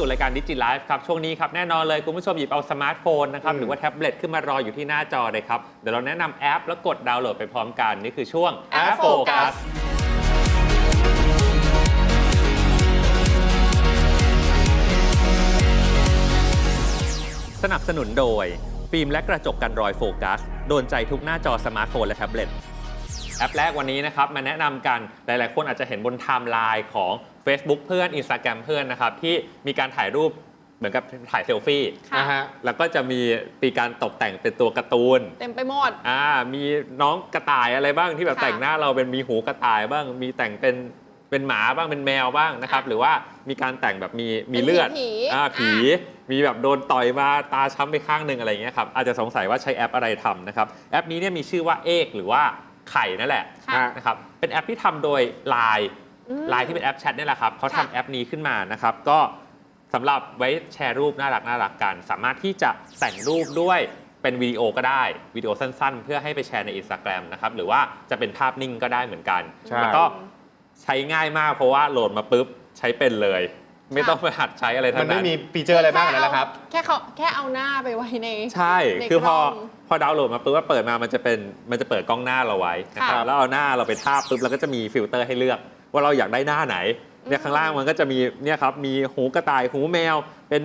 สู่รายการดิจิไลฟ์ครับ ช่วงนี้ครับแน่นอนเลย คุณผู้ชมหยิบเอาสมาร์ทโฟนนะครับอืมหรือว่าแท็บเล็ตขึ้นมารออยู่ที่หน้าจอเลยครับ เดี๋ยวเราแนะนำแอปแล้วกดดาวน์โหลดไปพร้อมกัน นี่คือช่วง App Focus สนับสนุนโดย ฟิล์มและกระจกกันรอยโฟกัส โดนใจทุกหน้าจอสมาร์ทโฟนและแท็บเล็ต แอปแรกวันนี้นะครับมาแนะนำกันหลาย ๆ คนอาจจะเห็นบนไทม์ไลน์ของ Facebook เพื่อน Instagram เพื่อนนะครับที่มีการถ่ายรูปเหมือนกับถ่ายเซลฟี่ค่ะ นะฮะแล้วก็จะมีปีการตกแต่งเป็นตัวการ์ตูน เต็มไปหมด อ่ามีน้องกระต่ายอะไรบ้างที่แบบค่ะแต่งหน้าเราเป็นมีหูกระต่ายบ้าง มีแต่งเป็นเป็นหมาบ้างเป็นแมวบ้างนะครับค่ะหรือว่ามีการแต่งแบบมีมีเป็นเลือดผีอ่าอะ ผีมีแบบโดนต่อยมาตาช้ำไปข้างหนึ่งอะไรอย่างเงี้ยครับอาจจะสงสัยว่าใช้แอปอะไรทำนะครับ แอปนี้เนี่ยมีชื่อว่าเอกหรือว่า ไข่นั่นแหละค่ะ นะครับเป็นแอปที่ทำโดย Line อืม ไลน์ที่เป็นแอปแชทนี่แหละครับเขาค่ะทำแอปนี้ขึ้นมานะครับ ก็สำหรับไว้แชร์รูปน่ารักน่ารักกัน สามารถที่จะแต่งรูปด้วยเป็นวิดีโอก็ได้วิดีโอสั้นๆ เพื่อให้ไปแชร์ใน Instagram นะครับหรือว่าจะเป็นภาพนิ่งก็ได้เหมือนกัน ใช่ แล้วก็ใช้ง่ายมากเพราะว่าโหลดมาปุ๊บใช้เป็นเลย ไม่ต้องไปหัดใช้อะไรมัทั้นงไม่นั้นมีฟีเจอร์อะไรมากกว่านั้นแล้วครับ แค่เขาแค่เอาหน้าไปไว้ใน ใช่ ในคือพอกล้องพอดาวน์โหลดมาปุ๊บว่าเปิดมา มันจะเป็น มันจะเปิดกล้องหน้าเราไว้นะครับค่ะแล้วเอาหน้าเราไปทาบปุ๊บแล้วก็จะมีฟิลเตอร์ให้เลือก ว่าเราอยากได้หน้าไหน เนี่ยข้างล่างมันก็จะมี เนี่ยครับ มีหูกระต่าย หูแมว เป็น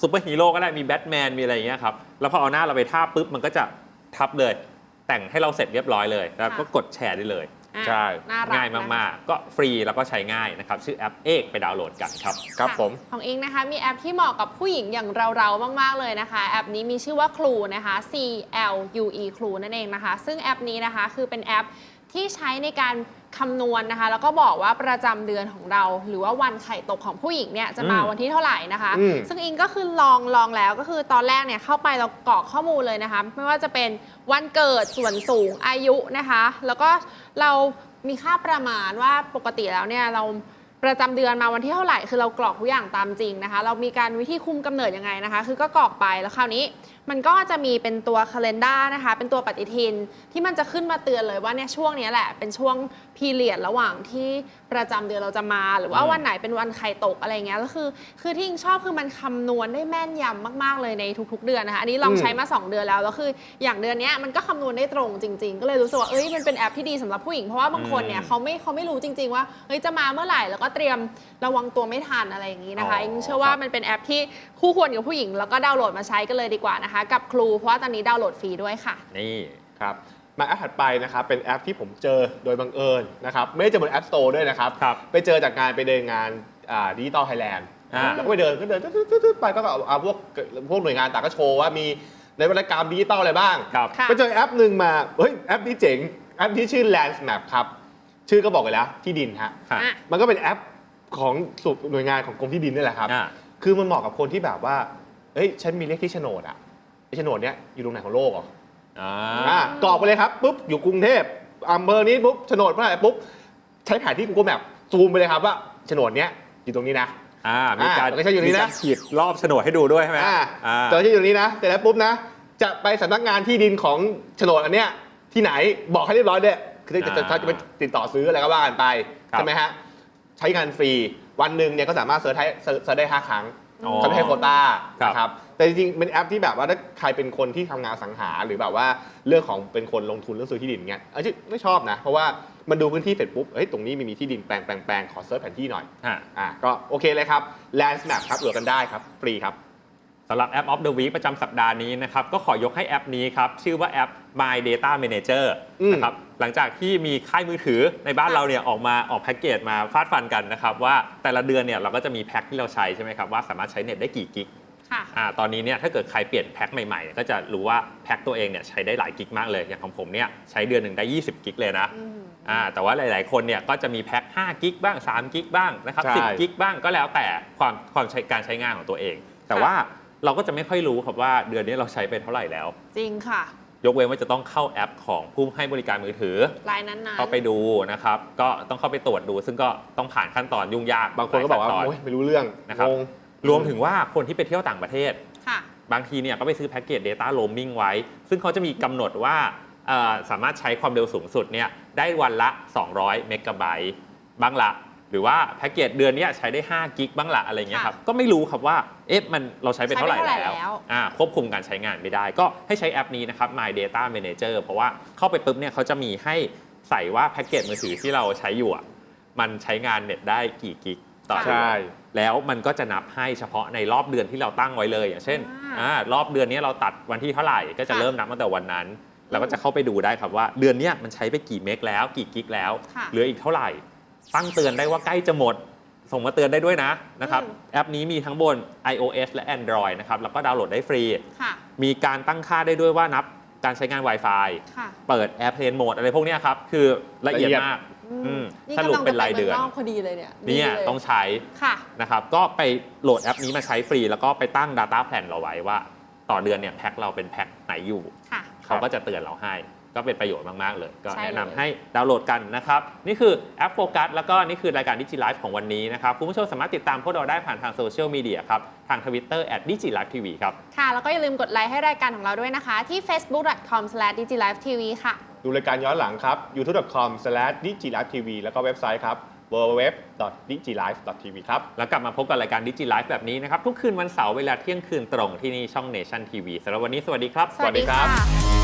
ซูเปอร์ฮีโร่ก็ได้ มีแบทแมน มีอะไรอย่างเงี้ยครับ แล้วพอเอาหน้าเราไปทาบปุ๊บ มันก็จะทับเลย แต่งให้เราเสร็จเรียบร้อยเลย แล้วก็กดแชร์ได้เลย อะใช่ น่ารักง่ายมาก ๆ ก็ฟรีแล้วก็ใช้ง่ายนะครับ ชื่อแอปเอกไปดาวน์โหลดกันครับครับผม ของอิงนะคะ มีแอปที่เหมาะกับผู้หญิงอย่างเราๆ มาก ๆ เลยนะคะ แอปนี้มีชื่อว่าครูนะคะ C L U E ครูนั่นเองนะคะ ซึ่งแอปนี้นะคะคือเป็นแอป ที่ใช้ในการคำนวณนะคะ แล้วก็บอกว่าประจำเดือนของเรา หรือว่าวันไข่ตกของผู้หญิงเนี่ยจะมาอืมวันที่เท่าไหร่นะคะ อืม ซึ่งอิงก็คือลองลองแล้วก็คือตอนแรกเนี่ยเข้าไปเรากรอกข้อมูลเลยนะคะ ไม่ว่าจะเป็นวันเกิดส่วนสูงอายุนะคะ แล้วก็เรามีค่าประมาณว่าปกติแล้วเนี่ยเรา ประจำเดือนมาวันที่เท่าไหร่คือเรากรอกทุกอย่างตามจริงนะคะ เรามีการวิธีคุมกำเนิดยังไงนะคะ คือก็กรอกไปแล้วคราวนี้ มันก็จะมีเป็นตัวคาล endar นะคะ เป็นตัวปฏิทินที่มันจะขึ้นมาเตือนเลยว่าเนี่ยช่วงเนี้ยแหละเป็นช่วงพีเรียดระหว่างที่ประจำเดือนเราจะมา หรือว่าอืมวันไหนเป็นวันไข่ตกอะไรเงี้ยแล้วคือคือที่อิงชอบคือมันคำนวณได้แม่นยำมาก ๆ เลยในทุก ๆ เดือนนะคะอันนี้ลองอืมใช้มา 2 เดือนแล้วแล้วคืออย่างเดือนเนี้ยมันก็คำนวณได้ตรงจริง ๆ ก็เลยรู้สึกว่าเอ้ยมันเป็นแอปที่ดีสำหรับผู้หญิงเพราะว่าบางคนเนี่ยอืมเขาไม่เขาไม่รู้จริง ๆ ว่าเฮ้ยจะมาเมื่อไหร่แล้วก็เตรียมระวังตัวไม่ทันอะไรอย่างนี้นะคะอ๋ออิงเชื่อว่ามันเป็นแอปที่คู่ควรกับผู้หญิง แล้วก็ดาวน์โหลดมาใช้กันเลยดีกว่านะคะ กับครูเพราะว่าตอนนี้ดาวน์โหลดฟรีด้วยค่ะ นี่ครับ มาแอปถัดไปนะครับ เป็นแอปที่ผมเจอโดยบังเอิญนะครับ ไม่ได้เจอบน App Store ด้วยนะครับ ครับ ไปเจอจากงานไปเดินงานดิจิตอลไทยแลนด์ อ่า แล้วก็ไปเดินก็เดินตึ๊ดๆๆไปก็เอาเอาพวกพวกหน่วยงานต่างก็โชว์ว่ามีในวรรณกรรมดิจิตอลอะไรบ้าง ครับ ค่ะ ไปเจอแอปหนึ่งมา เฮ้ย แอปนี้เจ๋ง แอปที่ชื่อ Landsmap ครับ ชื่อก็บอกไปแล้วที่ดินฮะค่ะอะ มันก็เป็นแอปของสุหน่วยงานของกรมที่ดินนี่แหละครับ อ่า คือมันเหมาะกับคนที่แบบว่าเฮ้ยฉันมีเลขที่โฉนดอะไอโฉนดเนี้ยอยู่ตรงไหนของโลกอะอ่าอ่ากรอกไปเลยครับปุ๊บอยู่กรุงเทพอำเภอนี้ปุ๊บโฉนดเมื่อไหร่ปุ๊บใช้แผนที่ Google Map ซูมไปเลยครับว่าโฉนดเนี้ยอยู่ตรงนี้นะ อ่ามีการอ่ามันก็ใช้อยู่นี่นะ มีการขีดรอบโฉนดให้ดูด้วยใช่ไหมอ่าอ่า เจอที่อยู่ตรงนี้นะเสร็จแล้วปุ๊บนะ จะไปสำนักงานที่ดินของโฉนดอันเนี้ยที่ไหนบอกให้เรียบร้อยด้วย คือจะจะอ่าจะจะไปติดต่อซื้ออะไรก็ว่ากันไป ครับ ใช่ไหมฮะ ใช้งานฟรีวันหนึ่งเนี่ยก็สามารถเซิร์ชให้เซิร์ชได้ห้าครั้ง อ๋อ เขาไม่ให้โควต้าครับนะครับ แต่จริงๆ เป็นแอปที่แบบว่าถ้าใครเป็นคนที่ทำงานอสังหา หรือแบบว่าเรื่องของเป็นคนลงทุนเรื่องซื้อที่ดินเงี้ยเอ้ยไม่ชอบนะ เพราะว่ามันดูพื้นที่เสร็จปุ๊บ เฮ้ย ตรงนี้มีมีที่ดินแปลงแปลงแปลงขอเซิร์ชแผนที่หน่อยอ่าอะก็โอเคเลยครับ Landsmap ครับโหลดกันได้ครับ ฟรีครับ สำหรับแอป of the week ประจำสัปดาห์นี้นะครับก็ขอยกให้แอปนี้ครับชื่อว่าแอป My Data Manager อืม นะครับหลังจากที่มีค่ายมือถือในบ้านเราเนี่ยออกมาออกแพ็กเกจมาฟาดฟันกันนะครับว่าแต่ละเดือนเนี่ยเราก็จะมีแพ็กที่เราใช้ใช่ไหมครับว่าสามารถใช้เน็ตได้กี่กิก ค่ะ อ่าตอนนี้เนี่ยถ้าเกิดใครเปลี่ยนแพ็คใหม่ๆเนี่ยก็จะรู้ว่าแพ็คตัวเองเนี่ยใช้ได้หลายกิกมากเลย อย่างของผมเนี่ยใช้เดือนหนึ่งได้ 20 กิกเลยนะอืม อ่าแต่ว่าหลายๆ คนเนี่ยก็จะมีแพ็ค5กิกบ้าง 3 กิกบ้างนะครับใช่ 10 กิกบ้างก็แล้วแต่ความความใช้การใช้งานของตัวเอง แต่ว่า เราก็จะไม่ค่อยรู้ครับว่าเดือนนี้เราใช้ไปเท่าไหร่แล้ว จริงค่ะ ยกเว้นว่าจะต้องเข้าแอปของผู้ให้บริการมือถือลายนั้นๆ เข้าไปดูนะครับ ก็ต้องเข้าไปตรวจดู ซึ่งก็ต้องผ่านขั้นตอนยุ่งยากบางคนก็บอกว่าหลยขั้นตนโอ้ยไม่รู้เรื่องนะครับงงรวมถึงว่าคนที่ไปเที่ยวต่างประเทศ ค่ะ บางทีเนี่ยก็ไปซื้อแพ็กเกจ Data Roaming ไว้ ซึ่งเขาจะมีกำหนดว่าเอ่อสามารถใช้ความเร็วสูงสุดเนี่ยได้วันละ 200 เมกะไบต์บ้างละ หรือว่าแพ็กเกจเดือนเนี้ยใช้ได้5กิกบ้างละอะไรเงี้ยครับค่ะก็ไม่รู้ครับว่าเอ๊ะมันเราใช้ไปเท่าไหร่ใช้ไปเท่าไหร่แล้วแล้วอ่าควบคุมการใช้งานไม่ได้ ก็ให้ใช้แอปนี้นะครับ My Data Manager เพราะว่าเข้าไปปุ๊บเนี่ยเขาจะมีให้ใส่ว่าแพ็กเกจมือถือที่เราใช้อยู่อะมันใช้งานเน็ตได้กี่กิกต่อเดือนใช่แล้วมันก็จะนับให้เฉพาะในรอบเดือนที่เราตั้งไว้เลย อย่างเช่นอ่าอ่ารอบเดือนนี้เราตัดวันที่เท่าไหร่ก็จะค่ะเริ่มนับตั้งแต่วันนั้นเราก็จะเข้าไปดูได้ครับว่าเดือนเนี้ยมันใช้ไปกี่เมกแล้วกี่กิกแล้วค่ะเหลืออีกเท่าไหร่ ตั้งเตือนได้ว่าใกล้จะหมด ส่งมาเตือนได้ด้วยนะนะครับ อืม แอปนี้มีทั้งบน iOS และ Android นะครับ แล้วก็ดาวน์โหลดได้ฟรี ค่ะ มีการตั้งค่าได้ด้วยว่านับการใช้งาน Wi-Fi ค่ะเปิด Airplane Mode อะไรพวกเนี้ยครับ คือละเอียดละเอียด มาก อืมอืมนี่สรุปกำลังเป็นรายเดือนจะไปมืงนอกพอดีเลยเนี่ยเนี่ยดีลต้องใช้ค่ะ นะครับ ก็ไปโหลดแอปนี้มาใช้ฟรี แล้วก็ไปตั้ง Data Plan เราไว้ว่า ต่อเดือนเนี่ยแพ็คเราเป็นแพ็คไหนอยู่ ค่ะ เขาก็จะเตือนเราให้ ก็เป็นประโยชน์มาก ๆ เลย ก็ใช่แนะนำเลยให้ดาวน์โหลดกันนะครับ นี่คือแอปโฟกัสแล้วก็นี่คือรายการดิจิไลฟ์ของวันนี้นะครับ คุณผู้ชมสามารถติดตามพวกเราได้ผ่านทางโซเชียลมีเดียครับ ทาง Twitter d i g i l i f e TV ครับ ค่ะ แล้วก็อย่าลืมกดไลค์ให้รายการของเราด้วยนะคะ ที่ facebook.com/digilifetv ค่ะ ดูรายการย้อนหลังครับ youtube.com/digilivetv แล้วก็เว็บไซต์ครับ www.digilive.tv ครับ แล้วกลับมาพบกับรายการดิจิไลฟ์แบบนี้นะครับ ทุกคืนวันเสาร์เวลาเที่ยงคืนตรงที่นี่ช่อง Nation TV สำหรับวันนี้สวัสดีครับ สวัสดีสวัสดีครับค่ะ